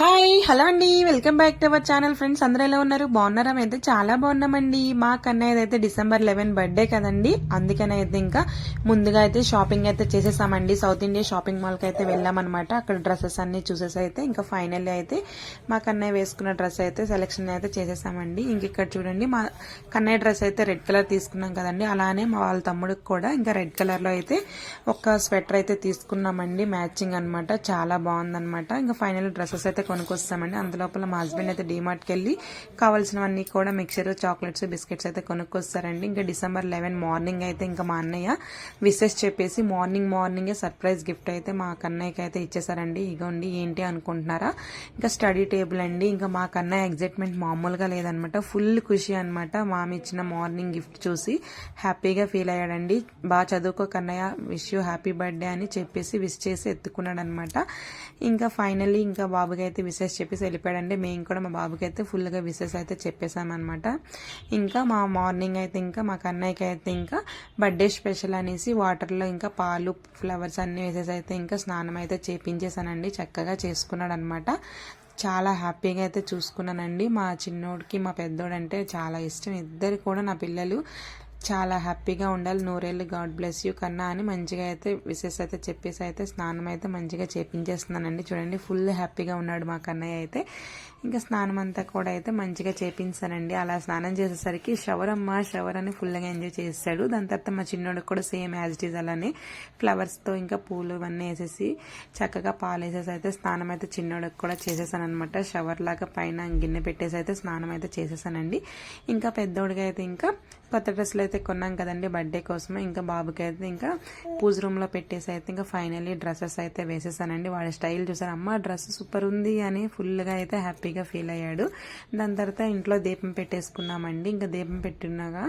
Hi hello అండి. Welcome back to our channel friends అందరూ ఎలా ఉన్నారు? బాగున్నారా? అయితే చాలా బాగున్నామండి. మా కన్నయ్య అయితే డిసెంబర్ లెవెన్ బర్త్డే కదండి. అందుకని అయితే ఇంకా ముందుగా అయితే షాపింగ్ అయితే చేసేసామండి. సౌత్ ఇండియా షాపింగ్ మాల్కి అయితే వెళ్ళామన్నమాట. అక్కడ డ్రెస్సెస్ అన్ని చూసేసి అయితే ఇంకా ఫైనల్లీ అయితే మా కన్నయ్య వేసుకున్న డ్రెస్ అయితే సెలెక్షన్ అయితే చేసేసామండి. ఇంక ఇక్కడ చూడండి మా కన్నయ్య డ్రెస్ అయితే రెడ్ కలర్ తీసుకున్నాం కదండి. అలానే మా వాళ్ళ తమ్ముడికి కూడా ఇంకా రెడ్ కలర్లో అయితే ఒక స్వెటర్ అయితే తీసుకున్నామండి. మ్యాచింగ్ అన్నమాట. చాలా బాగుందన్నమాట. ఇంకా ఫైనల్ డ్రెస్సెస్ అయితే కొనుక్కొస్తామండి. అందులోపల మా హస్బెండ్ అయితే డీమార్ట్కి వెళ్ళి కావాల్సినవన్నీ కూడా మిక్చర్ చాక్లెట్స్ బిస్కెట్స్ అయితే కొనుక్కొస్తారండి. ఇంకా డిసెంబర్ లెవెన్ మార్నింగ్ అయితే ఇంకా మా అన్నయ్య విషెస్ చెప్పేసి మార్నింగ్ మార్నింగే సర్ప్రైజ్ గిఫ్ట్ అయితే మా కన్నయ్యకి అయితే ఇచ్చేసారండి. ఇగోండి ఏంటి అనుకుంటున్నారా? ఇంకా స్టడీ టేబుల్ అండి. ఇంకా మా కన్నయ్య ఎగ్జైట్మెంట్ మామూలుగా లేదనమాట. ఫుల్ ఖుషి అనమాట మామి ఇచ్చిన మార్నింగ్ గిఫ్ట్ చూసి. హ్యాపీగా ఫీల్ అయ్యాడండి. బాగా చదువుకో Kannayya. Wish you happy birthday అని చెప్పేసి విష్ చేసి ఎత్తుకున్నాడు అనమాట ఇంకా ఫైనల్లీ ఇంకా బాబుకి అయితే విషెస్ చెప్పేసి వెళ్ళిపోయాడండి. మేము కూడా మా బాబుకి అయితే ఫుల్గా విషెస్ అయితే చెప్పేశామన్నమాట. ఇంకా మా మార్నింగ్ అయితే ఇంకా మా కన్నయ్యకి అయితే ఇంకా బర్త్డే స్పెషల్ అనేసి వాటర్లో ఇంకా పాలు ఫ్లవర్స్ అన్నీ వేసేసి అయితే ఇంకా స్నానం అయితే చేపించేశానండి. చక్కగా చేసుకున్నాడు అనమాట చాలా హ్యాపీగా అయితే చూసుకున్నానండి. మా చిన్నోడికి మా పెద్దోడంటే చాలా ఇష్టం. ఇద్దరు కూడా నా పిల్లలు చాలా హ్యాపీగా ఉండాలి. నూరేళ్ళు గాడ్ బ్లెస్ యూ కన్నా అని మంచిగా అయితే విశేష అయితే చెప్పేసి అయితే స్నానం అయితే మంచిగా చేపించేస్తున్నానండి. చూడండి ఫుల్ హ్యాపీగా ఉన్నాడు మా కన్నయ్య అయితే. ఇంకా స్నానం అంతా కూడా అయితే మంచిగా చేపించానండి. అలా స్నానం చేసేసరికి షవర్ అమ్మ షవర్ అని ఫుల్గా ఎంజాయ్ చేస్తాడు దాని తర్వాత మా చిన్నోడికి కూడా సేమ్ యాజ్ ఇట్ ఈజ్ అలానే ఫ్లవర్స్తో ఇంకా పూలు ఇవన్నీ వేసేసి చక్కగా పాలు వేసేసి అయితే స్నానం అయితే చిన్నోడికి కూడా చేసేసాను అనమాట షవర్ లాగా పైన గిన్నె పెట్టేసి అయితే స్నానం అయితే చేసేసానండి. ఇంకా పెద్దోడికి అయితే ఇంకా కొత్త డ్రెస్సులు అయితే కొన్నాం కదండి బర్త్డే కోసమే. ఇంకా బాబుకి అయితే ఇంకా పూజ రూమ్లో పెట్టేసి అయితే ఇంకా ఫైనల్లీ డ్రెస్సెస్ అయితే వేసేసానండి. వాడి స్టైల్ చూసారు. అమ్మ డ్రెస్ సూపర్ ఉంది అని ఫుల్గా అయితే హ్యాపీ హ్యాపీగా ఫీల్ అయ్యాడు. దాని తర్వాత ఇంట్లో దీపం పెట్టేసుకున్నామండి. ఇంకా దీపం పెట్టినాగా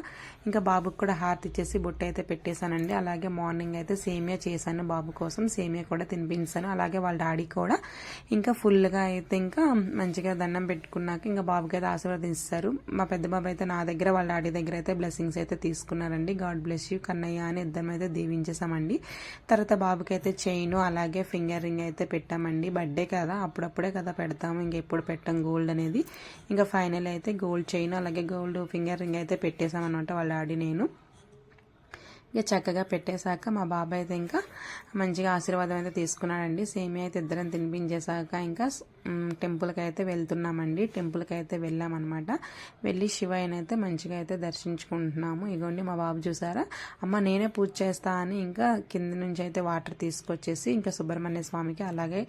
ఇంకా బాబుకి కూడా హార్ట్ ఇచ్చేసి బొట్టు అయితే పెట్టేశానండి. అలాగే మార్నింగ్ అయితే సేమియా చేశాను బాబు కోసం. సేమియా కూడా తినిపించాను. అలాగే వాళ్ళ డాడీ కూడా. ఇంకా ఫుల్గా అయితే ఇంకా మంచిగా దండం పెట్టుకున్నాక ఇంకా బాబుకి అయితే ఆశీర్వదిస్తారు మా పెద్ద బాబు అయితే నా దగ్గర వాళ్ళ డాడీ దగ్గర అయితే బ్లెస్సింగ్స్ అయితే తీసుకున్నారండి. God bless you. కన్నయ్య అని ఇద్దరం అయితే దీవించేసామండి తర్వాత బాబుకి అయితే చైన్ అలాగే ఫింగర్ రింగ్ అయితే పెట్టామండి. బర్త్డే కదా అప్పుడప్పుడే కదా పెడతాము. ఇంకెప్పుడు మొత్తం గోల్డ్ అనేది. ఇంకా ఫైనల్ అయితే గోల్డ్ చైన్ అలాగే గోల్డ్ ఫింగర్ రింగ్ అయితే పెట్టేశామన్నమాట వాళ్ళ డాడీ నేను. ఇక చక్కగా పెట్టేశాక మా బాబాయ్ అయితే ఇంకా మంచిగా ఆశీర్వాదం అయితే తీసుకున్నాడండి. సేమియా అయితే ఇద్దరం తినిపించేశాక ఇంకా టెంపుల్కి అయితే వెళ్తున్నామండి. టెంపుల్కి అయితే వెళ్ళామన్నమాట. వెళ్ళి శివయ్యని అయితే మంచిగా అయితే దర్శించుకుంటున్నాము. ఇగోండి మా బాబు చూసారా? అమ్మ నేనే పూజ చేస్తా అని ఇంకా కింద నుంచి అయితే వాటర్ తీసుకొచ్చేసి ఇంకా సుబ్రహ్మణ్య స్వామికి అలాగే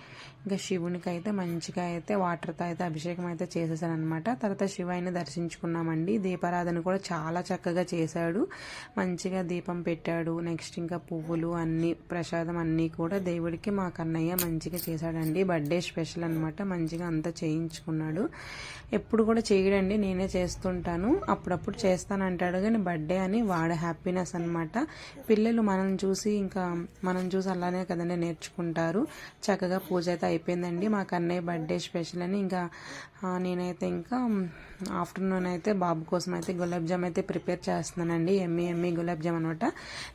ఇంకా శివునికి అయితే మంచిగా అయితే వాటర్తో అయితే అభిషేకం అయితే చేసేసాను అనమాట తర్వాత శివయ్యని దర్శించుకున్నామండి. దీపారాధన కూడా చాలా చక్కగా చేశాడు. మంచిగా దీపం పెట్టాడు. నెక్స్ట్ ఇంకా పువ్వులు అన్నీ ప్రసాదం అన్నీ కూడా దేవుడికి మా కన్నయ్య మంచిగా చేశాడండి. బర్త్డే స్పెషల్ అనమాట మంచిగా అంతా చేయించుకున్నాడు. ఎప్పుడు కూడా చేయడండి నేనే చేస్తుంటాను. అప్పుడప్పుడు చేస్తానంటాడు కానీ బర్త్డే అని వాడ హ్యాపీనెస్ అనమాట పిల్లలు మనం చూసి ఇంకా మనం చూసి అలానే కదండి నేర్చుకుంటారు. చక్కగా పూజ అయితే అయిపోయిందండి. మా కన్నయ్య బర్త్డే స్పెషల్ అని ఇంకా నేనైతే ఇంకా ఆఫ్టర్నూన్ అయితే బాబు కోసం అయితే గులాబ్ జామ్ అయితే ప్రిపేర్ చేస్తున్నానండి. ఎమ్మి ఎమ్మి గులాబ్ జామ్ అనమాట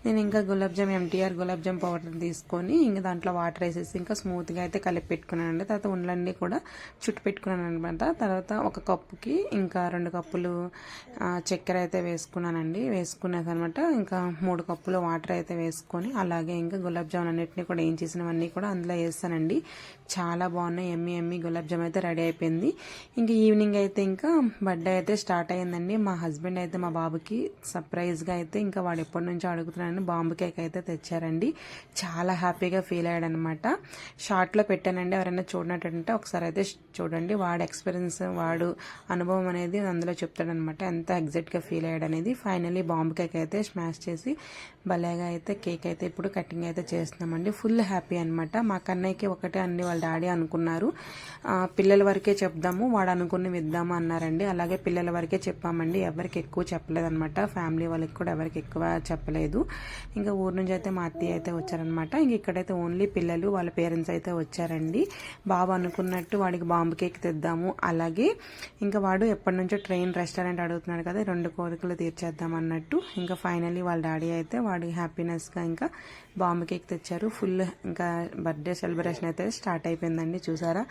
నేను ఇంకా గులాబ్ జామ్ ఎంటీఆర్ గులాబ్ జామ్ పౌడర్ తీసుకొని ఇంకా దాంట్లో వాటర్ వేసేసి ఇంకా స్మూత్గా అయితే కలిపి పెట్టుకున్నానండి. తర్వాత ఉండలన్నీ కూడా చుట్టు పెట్టుకున్నాను అనమాట తర్వాత ఒక కప్పుకి ఇంకా రెండు కప్పులు చక్కెర అయితే వేసుకున్నానండి. వేసుకున్నాకనమాట అనమాట ఇంకా మూడు కప్పులు వాటర్ అయితే వేసుకొని అలాగే ఇంకా గులాబ్ జామ్ అన్నిటిని కూడా ఏం చేసినవన్నీ కూడా అందులో వేస్తానండి. చాలా బాగున్నాయి. ఎమ్మి ఎమ్మి గులాబ్ జామ్ అయితే రెడీ అయిపోయింది. ఇంకా ఈవినింగ్ అయితే ఇంకా బర్త్డే అయితే స్టార్ట్ అయ్యిందండి. మా హస్బెండ్ అయితే మా బాబుకి సర్ప్రైజ్గా అయితే ఇంకా వాడు ఎప్పటి నుంచో అడుగుతున్నాడని బాంబు కేక్ అయితే తెచ్చారండి. చాలా హ్యాపీగా ఫీల్ అయ్యాడనమాట. షార్ట్లో పెట్టానండి. ఎవరైనా చూడనట్టుంటే ఒకసారి అయితే చూడండి. వాడు ఎక్స్పీరియన్స్ వాడు అనుభవం అనేది అందులో చెప్తాడనమాట. ఎంత ఎగ్జాక్ట్గా ఫీల్ అయ్యాడు అనేది ఫైనలీ బాంబు కేక్ అయితే స్మాష్ చేసి భలేగా అయితే కేక్ అయితే ఇప్పుడు కటింగ్ అయితే చేస్తున్నామండి. ఫుల్ హ్యాపీ అనమాట మా కన్నయ్యకి ఒకటే అన్ని వాళ్ళ డాడీ అనుకున్నారు. పిల్లల వరకే చెప్దాము. వాడు అనుకుని విద్దాము అన్నారండి. అలాగే పిల్లల వరకే చెప్పామండి. ఎవరికి ఎక్కువ చెప్పలేదన్నమాట. ఫ్యామిలీ వాళ్ళకి కూడా ఎవరికి ఎక్కువ చెప్పలేదు. ఇంకా ఊరు నుంచి అయితే మా అత్తయ్య అయితే వచ్చారనమాట ఇంక ఇక్కడైతే ఓన్లీ పిల్లలు వాళ్ళ పేరెంట్స్ అయితే వచ్చారండి. బాబు అనుకున్నట్టు వాడికి బాంబు కేక్ తెద్దాము. అలాగే ఇంకా వాడు ఎప్పటి నుంచో ట్రైన్ రెస్టారెంట్ అడుగుతున్నాడు కదా రెండు కోరికలు తీర్చేద్దాం అన్నట్టు. ఇంకా ఫైనలీ వాళ్ళ డాడీ అయితే వాడి హ్యాపీనెస్గా ఇంకా బాంబు కేక్ తెచ్చారు. ఫుల్ ఇంకా బర్త్డే సెలబ్రేషన్ అయితే స్టార్ట్ అయిపోయిందండి. చూసారా?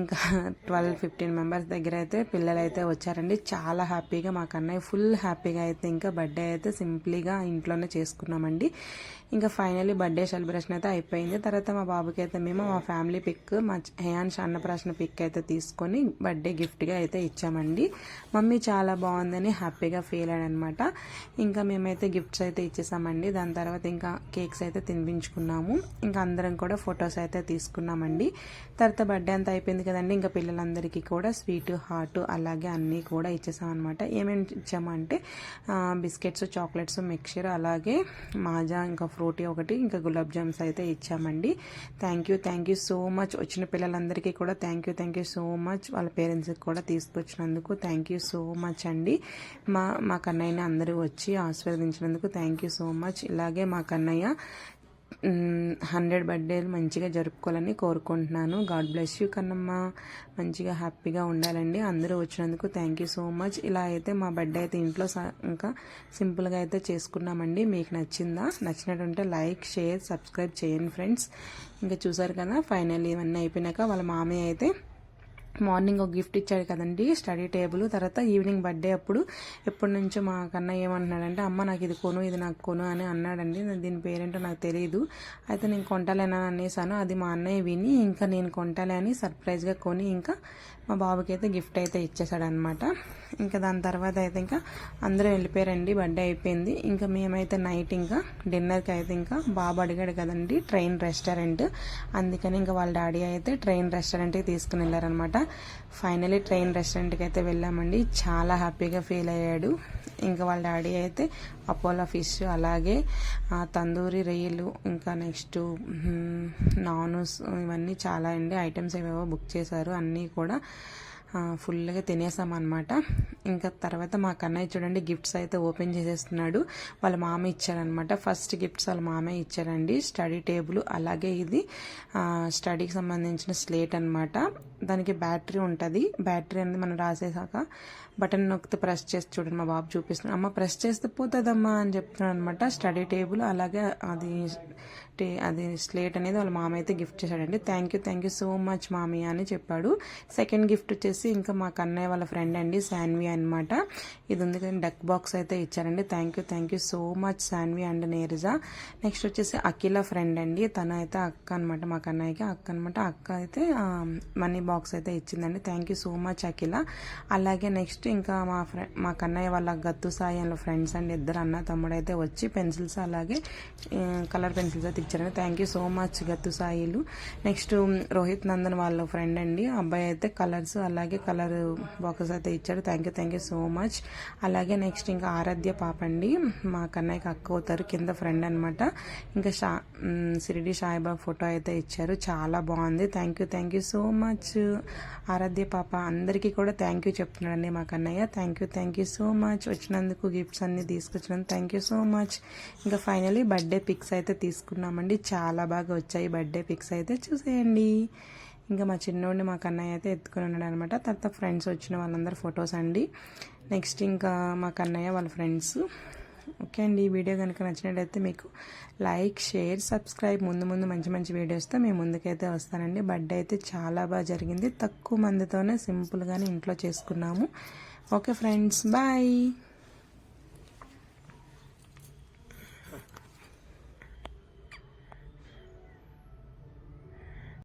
ఇంకా ట్వెల్వ్ ఫిఫ్టీన్ మెంబర్స్ దగ్గర అయితే పిల్లలు అయితే వచ్చారండి. చాలా హ్యాపీగా మాకు అన్నయ్య ఫుల్ హ్యాపీగా అయితే ఇంకా బర్త్డే అయితే సింప్లీగా ఇంట్లోనే చేసుకున్నామండి. ఇంకా ఫైనలీ బర్త్డే సెలబ్రేషన్ అయితే అయిపోయింది. తర్వాత మా బాబుకి అయితే మేము మా ఫ్యామిలీ పిక్ మా హయాన్ష్ అన్నప్రాసన పిక్ అయితే తీసుకొని బర్త్డే గిఫ్ట్గా అయితే ఇచ్చామండి. మమ్మీ చాలా బాగుందని హ్యాపీగా ఫీల్ అయ్యాడనమాట ఇంకా మేమైతే గిఫ్ట్స్ అయితే ఇచ్చేసామండి. దాని తర్వాత ఇంకా కేక్స్ అయితే తినిపించుకున్నాము. ఇంకా అందరం కూడా ఫొటోస్ అయితే తీసుకున్నామండి. తర్వాత బర్త్డే అంతా అయిపోయింది కదండి. ఇంకా పిల్లలందరికీ కూడా స్వీట్ హాట్ అలాగే అన్నీ కూడా ఇచ్చేసామన్నమాట. ఏమేమి ఇచ్చామంటే బిస్కెట్స్ చాక్లెట్స్ మిక్చర్ అలాగే మాజా ఇంకా ఫ్రూటీ ఒకటి ఇంకా గులాబ్ జామ్స్ అయితే ఇచ్చామండి. Thank you thank you so much వచ్చిన పిల్లలందరికీ కూడా thank you thank you so much వాళ్ళ పేరెంట్స్కి కూడా తీసుకొచ్చినందుకు థ్యాంక్ యూ సో మచ్ అండి. మా మా కన్నయ్యని అందరూ వచ్చి ఆశీర్వదించినందుకు థ్యాంక్ యూ సో మచ్ ఇలాగే మా కన్నయ్య హండ్రెడ్ బర్త్డేలు మంచిగా జరుపుకోవాలని కోరుకుంటున్నాను. God bless you Kannamma. మంచిగా హ్యాపీగా ఉండాలండి. అందరూ వచ్చినందుకు థ్యాంక్ యూ సో మచ్ ఇలా అయితే మా బర్త్డే అయితే ఇంట్లో ఇంకా సింపుల్గా అయితే చేసుకున్నామండి. మీకు నచ్చిందా? నచ్చినట్టుంటే లైక్ షేర్ సబ్స్క్రైబ్ చేయండి ఫ్రెండ్స్. ఇంకా చూసారు కదా ఫైనల్ ఇవన్నీ అయిపోయినాక వాళ్ళ మామయ్య అయితే మార్నింగ్ ఒక గిఫ్ట్ ఇచ్చాడు కదండి స్టడీ టేబుల్. తర్వాత ఈవినింగ్ బర్త్డే అప్పుడు ఎప్పటి నుంచో మా కన్నయ్య ఏమంటున్నాడంటే అమ్మ నాకు ఇది కొను ఇది నాకు కొను అని అన్నాడండి. దీని పేరేంటో నాకు తెలియదు అయితే నేను కొంటాలేనా అనేసాను. అది మా అన్నయ్య విని ఇంకా నేను కొంటాలే అని సర్ప్రైజ్గా కొని ఇంకా మా బాబుకి అయితే గిఫ్ట్ అయితే ఇచ్చేసాడనమాట ఇంకా దాని తర్వాత అయితే ఇంకా అందరూ వెళ్ళిపోయారండి బర్త్డే అయిపోయింది. ఇంకా మేమైతే నైట్ ఇంకా డిన్నర్కి అయితే ఇంకా బాబు అడిగాడు కదండి ట్రైన్ రెస్టారెంట్ అందుకని ఇంకా వాళ్ళ డాడీ అయితే ట్రైన్ రెస్టారెంట్కి తీసుకుని వెళ్ళారనమాట ఫైనలీ ట్రైన్ రెస్టారెంట్కి అయితే వెళ్ళామండి. చాలా హ్యాపీగా ఫీల్ అయ్యాడు. ఇంకా వాళ్ళ డాడీ అయితే అపోలో ఫిష్ అలాగే తందూరి రొయ్యలు ఇంకా నెక్స్ట్ నాన్స్ ఇవన్నీ చాలా అండి. ఐటమ్స్ ఏవేవో బుక్ చేశారు. అన్నీ కూడా ఫుల్గా తినేసామన్నమాట. ఇంకా తర్వాత మా కన్నయ్య చూడండి గిఫ్ట్స్ అయితే ఓపెన్ చేసేస్తున్నాడు. వాళ్ళ మామ ఇచ్చారనమాట ఫస్ట్ గిఫ్ట్స్ వాళ్ళ మామే ఇచ్చారండి. స్టడీ టేబుల్ అలాగే ఇది స్టడీకి సంబంధించిన స్లేట్ అనమాట దానికి బ్యాటరీ ఉంటుంది. బ్యాటరీ అనేది మనం రాసేసాక బటన్ నొక్కితే ప్రెస్ చేసి చూడండి మా బాబు చూపిస్తున్నాడు. అమ్మ ప్రెస్ చేస్తే పోతుందమ్మా అని చెప్తున్నాడు అనమాట స్టడీ టేబుల్ అలాగే అది టే అది స్లేట్ అనేది వాళ్ళ మామ అయితే గిఫ్ట్ చేశాడండి. Thank you thank you so much మామీ అని చెప్పాడు. సెకండ్ గిఫ్ట్ వచ్చేసి ఇంకా మా కన్నయ్య వాళ్ళ ఫ్రెండ్ అండి శాన్వి అనమాట ఇది ఉంది కానీ డక్ బాక్స్ అయితే ఇచ్చారండి. Thank you thank you so much Shanvi and Neriza next వచ్చేసి అఖిల ఫ్రెండ్ అండి. తన అయితే అక్క అనమాట మా కన్నయ్యకి అక్క అనమాట అక్క అయితే మనీ బాక్స్ అయితే ఇచ్చిందండి. Thank you so much Akhila అలాగే నెక్స్ట్ ఇంకా మా ఫ్రెండ్ మా కన్నయ్య వాళ్ళ గత్తు సాయి వాళ్ళ ఫ్రెండ్స్ అండి. ఇద్దరు అన్న తమ్ముడు అయితే వచ్చి పెన్సిల్స్ అలాగే కలర్ పెన్సిల్స్ అయితే ఇచ్చారండి. థ్యాంక్ యూ సో మచ్ గత్తు సాయిలు. నెక్స్ట్ రోహిత్ నందన్ వాళ్ళ ఫ్రెండ్ అండి. అబ్బాయి అయితే కలర్స్ అలాగే కలర్ బాక్సెస్ అయితే ఇచ్చాడు. Thank you thank you so much. అలాగే నెక్స్ట్ ఇంకా ఆరాధ్య పాప అండి. మా కన్నయ్యకి అక్క అవుతారు కింద ఫ్రెండ్ అనమాట ఇంకా షా షిరిడి సిరిడి సాయిబాబా ఫోటో అయితే ఇచ్చారు. చాలా బాగుంది. Thank you thank you so much. Aaradhya పాప అందరికీ కూడా థ్యాంక్ యూ చెప్తున్నాడండి మా Kannayya. Thank you thank you so much. వచ్చినందుకు గిఫ్ట్స్ అన్ని తీసుకొచ్చినందుకు థ్యాంక్ యూ సో మచ్. ఇంకా ఫైనలీ బర్త్డే పిక్స్ అయితే తీసుకున్నామండి. చాలా బాగా వచ్చాయి బర్త్డే పిక్స్ అయితే చూసేయండి. ఇంకా మా చిన్నోడిని మా కన్నయ్య అయితే ఎత్తుకుని ఉన్నాడు అనమాట తర్వాత ఫ్రెండ్స్ వచ్చిన వాళ్ళందరూ ఫొటోస్ అండి. నెక్స్ట్ ఇంకా మా కన్నయ్య వాళ్ళ ఫ్రెండ్స్ ఓకే అండి ఈ వీడియో కనుక నచ్చినట్టయితే మీకు లైక్ షేర్ సబ్స్క్రైబ్ ముందు ముందు మంచి మంచి వీడియోస్తో మేము ముందుకైతే వస్తానండి. బర్త్డే అయితే చాలా బాగా జరిగింది. తక్కువ మందితోనే సింపుల్గానే ఇంట్లో చేసుకున్నాము. Okay friends bye